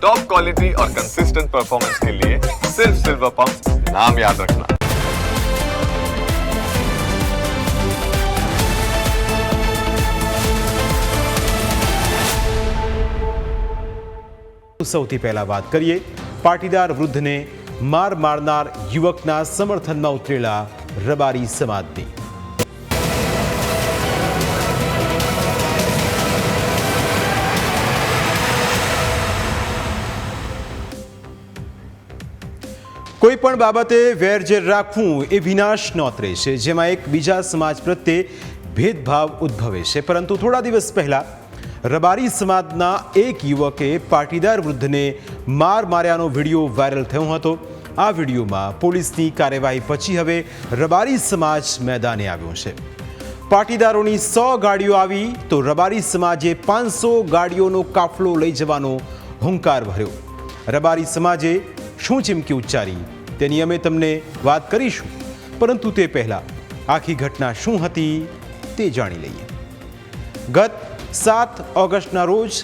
Top quality और consistent performance के लिए सिर्फ सिल्वर पंप नाम याद रखना સૌથી પહેલા વાત કરીએ પાટીદાર વૃદ્ધને માર મારનાર યુવકના સમર્થનમાં ઉતરેલા રબારી સમાજની કોઈ પણ બાબતે વેરઝેર રાખવું એ વિનાશ નોતરે છે, જેમાં એક બીજા સમાજ પ્રત્યે ભેદભાવ ઉદ્ભવે છે. પરંતુ થોડા દિવસ પહેલા રબારી સમાજના એક યુવકે પાટીદાર વૃદ્ધને માર માર્યાનો વીડિયો વાયરલ થયો હતો. આ વિડીયોમાં પોલીસની કાર્યવાહી પછી હવે રબારી સમાજ મેદાને આવ્યો છે. પાટીદારોની સો ગાડીઓ આવી તો રબારી સમાજે પાંચસો ગાડીઓનો કાફલો લઈ જવાનો હુંકાર ભર્યો. રબારી સમાજે શું ચીમકી ઉચ્ચારી તેની અમે તમને વાત કરીશું. પરંતુ તે પહેલાં આખી ઘટના શું હતી તે જાણી લઈએ. ગત સાત ઓગસ્ટના રોજ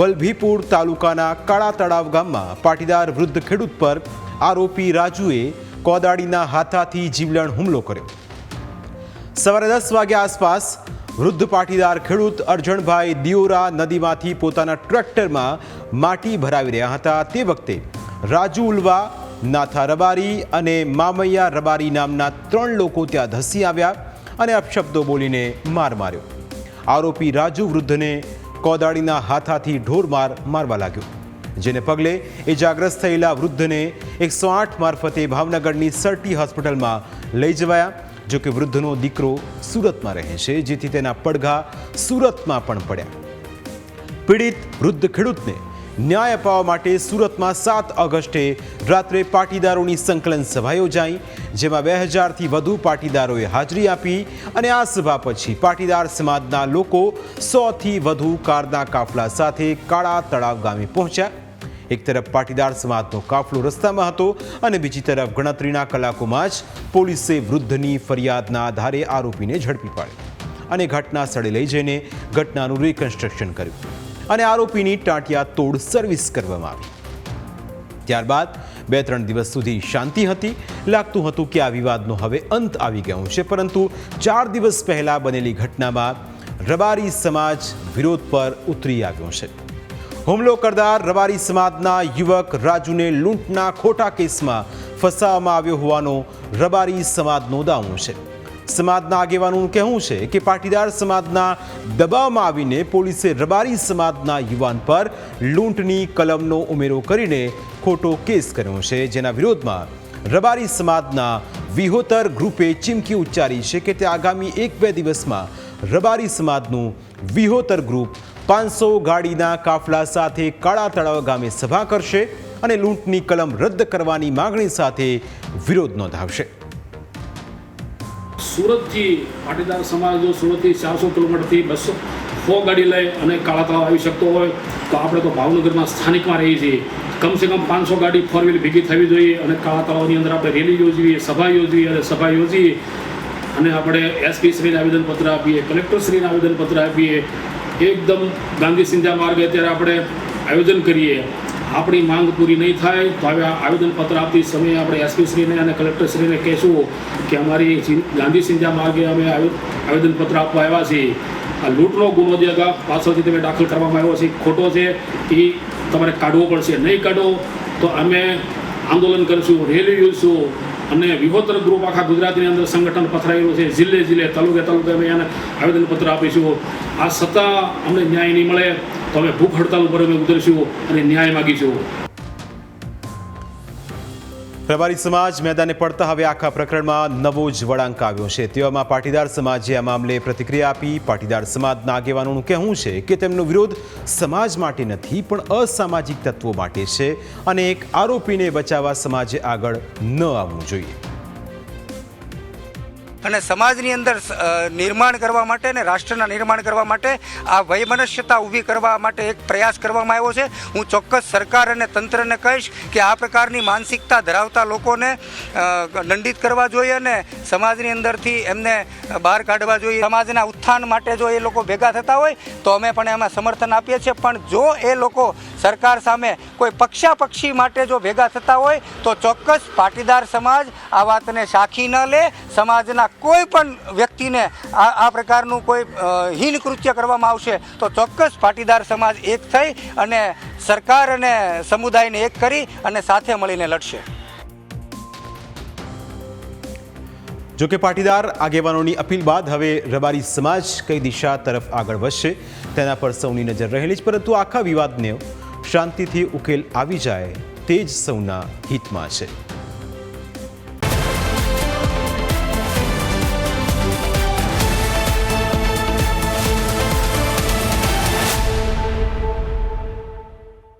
વલભીપુર તાલુકાના કાળા તળાવ ગામમાં પાટીદાર વૃદ્ધ ખેડૂત પર આરોપી રાજુએ કોદાળીના હાથાથી જીવલેણ હુમલો કર્યો. સવારે દસ વાગ્યા આસપાસ વૃદ્ધ પાટીદાર ખેડૂત અરજણભાઈ દિયોરા નદીમાંથી પોતાના ટ્રેક્ટરમાં માટી ભરાવી રહ્યા હતા. તે વખતે રાજુ ઉલવા, નાથા રબારી અને મામૈયા રબારી નામના ત્રણ લોકો ત્યાં ધસી આવ્યા અને અપશબ્દો બોલીને માર માર્યો. આરોપી રાજુ વૃદ્ધને કોદાળીના હાથાથી ઢોરમાર મારવા લાગ્યો, જેને પગલે ઇજાગ્રસ્ત થયેલા વૃદ્ધને એકસો આઠ મારફતે ભાવનગરની સરટી હોસ્પિટલમાં લઈ જવાયા જોકે વૃદ્ધનો દીકરો સુરતમાં રહે છે, જેથી તેના પડઘા સુરતમાં પણ પડ્યા. પીડિત વૃદ્ધ ખેડૂતને ન્યાય અપાવવા માટે સુરતમાં સાત ઓગસ્ટે રાત્રે પાટીદારોની સંકલન સભા યોજાઈ, જેમાં બે હજારથી વધુ પાટીદારોએ હાજરી આપી અને આ સભા પછી પાટીદાર સમાજના લોકો સોથી વધુ કારના કાફલા સાથે કાળા તળાવ ગામે પહોંચ્યા. એક તરફ પાટીદાર સમાજનો કાફલો રસ્તામાં હતો અને બીજી તરફ ગણતરીના કલાકોમાં જ પોલીસે વૃદ્ધની ફરિયાદના આધારે આરોપીને ઝડપી પાડ્યો અને ઘટના સ્થળે લઈ જઈને ઘટનાનું રિકન્સ્ટ્રક્શન કર્યું. અને આરોપીની ટાંટિયા તોડ સર્વિસ કરવામાં આવી. ત્યારબાદ બે ત્રણ દિવસ સુધી શાંતિ હતી. લાગતું હતું કે આ વિવાદનો હવે અંત આવી ગયો છે, પરંતુ ચાર દિવસ પહેલા બનેલી ઘટનામાં રબારી સમાજ વિરોધ પર ઉતરી આવ્યો છે. હુમલો કરનાર રબારી સમાજના યુવક રાજુને લૂંટના ખોટા કેસમાં ફસાવવામાં આવ્યો હોવાનો રબારી સમાજનો દાવો છે. સમાજના આગેવાનોનું કહેવું છે કે પાટીદાર સમાજના દબાવમાં આવીને પોલીસે રબારી સમાજના યુવાન પર લૂંટની કલમનો ઉમેરો કરીને ખોટો કેસ કર્યો છે. જેના વિરોધમાં રબારી સમાજના વિહોતર ગ્રુપે ચીમકી ઉચ્ચારી છે કે તે આગામી એક બે દિવસમાં રબારી સમાજનું વિહોતર ગ્રુપ પાંચસો ગાડીના કાફલા સાથે કાળા તળાવ ગામે સભા કરશે અને લૂંટની કલમ રદ કરવાની માગણી સાથે વિરોધ નોંધાવશે. સુરતથી પાટીદાર સમાજ જો સુરતથી ચારસો કિલોમીટરથી બસો સો ગાડી લઈ અને કાળા તળાવ આવી શકતો હોય, તો આપણે તો ભાવનગરમાં સ્થાનિકમાં રહીએ છીએ. કમસે કમ પાંચસો ગાડી ફોર વ્હીલ ભેગી થવી જોઈએ અને કાળા તળાવની અંદર આપણે રેલી યોજવી, સભા યોજવી અને સભા યોજી અને આપણે એસપી શ્રીને આવેદનપત્ર આપીએ, કલેક્ટરશ્રીને આવેદનપત્ર આપીએ. એકદમ ગાંધી સિંધા માર્ગે અત્યારે આપણે આયોજન કરીએ. આપણી માંગ પૂરી નહીં થાય તો હવે આવેદનપત્ર આપતી સમયે આપણે એસપીશ્રીને અને કલેક્ટરશ્રીને કહેશું કે અમારી ગાંધી સિંધા માર્ગે અમે આવે- આવેદનપત્ર આપવા આવ્યા છીએ. આ લૂંટનો ગુનો જે અગાઉ પાછળથી તમે દાખલ કરવામાં આવ્યો છે ખોટો છે. એ તમારે કાઢવો પડશે. નહીં કાઢો તો અમે આંદોલન કરીશું, રેલી યોજશું અને વિહોતર ગ્રુપ આખા ગુજરાતની અંદર સંગઠન પથરાયેલું છે. જિલ્લે જિલ્લે, તાલુકે તાલુકે અમે એને આવેદનપત્ર આપીશું. આ છતાં અમને ન્યાય નહીં મળે. તો અમે ભૂખ હડતાલ ઉપર અમે ઉતરીશું અને ન્યાય માગીશું રબારી સમાજ મેદાને પડતા હવે આખા પ્રકરણમાં નવો જ વળાંક આવ્યો છે. તેવામાં પાટીદાર સમાજે આ મામલે પ્રતિક્રિયા આપી. પાટીદાર સમાજના આગેવાનોનું કહેવું છે કે તેમનો વિરોધ સમાજ માટે નથી, પણ અસામાજિક તત્વો માટે છે. અને એક આરોપીને બચાવવા સમાજે આગળ ન આવવું જોઈએ. અને સમાજની અંદર નિર્માણ કરવા માટે ને રાષ્ટ્રના નિર્માણ કરવા માટે આ વૈમનસ્યતા ઊભી કરવા માટે એક પ્રયાસ કરવામાં આવ્યો છે. હું ચોક્કસ સરકાર અને તંત્રને કહીશ કે આ પ્રકારની માનસિકતા ધરાવતા લોકોને દંડિત કરવા જોઈએ અને સમાજની અંદરથી એમને બહાર કાઢવા જોઈએ. સમાજના ઉત્થાન માટે જો એ લોકો ભેગા થતા હોય, તો અમે પણ એમાં સમર્થન આપીએ છીએ. પણ જો એ લોકો સરકાર સામે કોઈ પક્ષાપક્ષી માટે જો ભેગા થતા હોય, તો ચોક્કસ પાટીદાર સમાજ આ વાતને સાખી ન લે. સમાજના કોઈ પણ વ્યક્તિને આ આ પ્રકારનું કોઈ હીન કૃત્ય કરવામાં આવશે, તો ચોક્કસ પાટીદાર સમાજ એક થઈ અને સરકાર અને સમુદાયને એક કરી અને સાથે મળીને લડશે. જો કે પાટીદાર આગેવાનોની અપીલ બાદ હવે રબારી સમાજ કઈ દિશા તરફ આગળ વધશે તેના પર સૌની નજર રહેલી જ, પરંતુ આખા વિવાદને શાંતિથી ઉકેલ આવી જાય તે જ સૌના હિતમાં છે.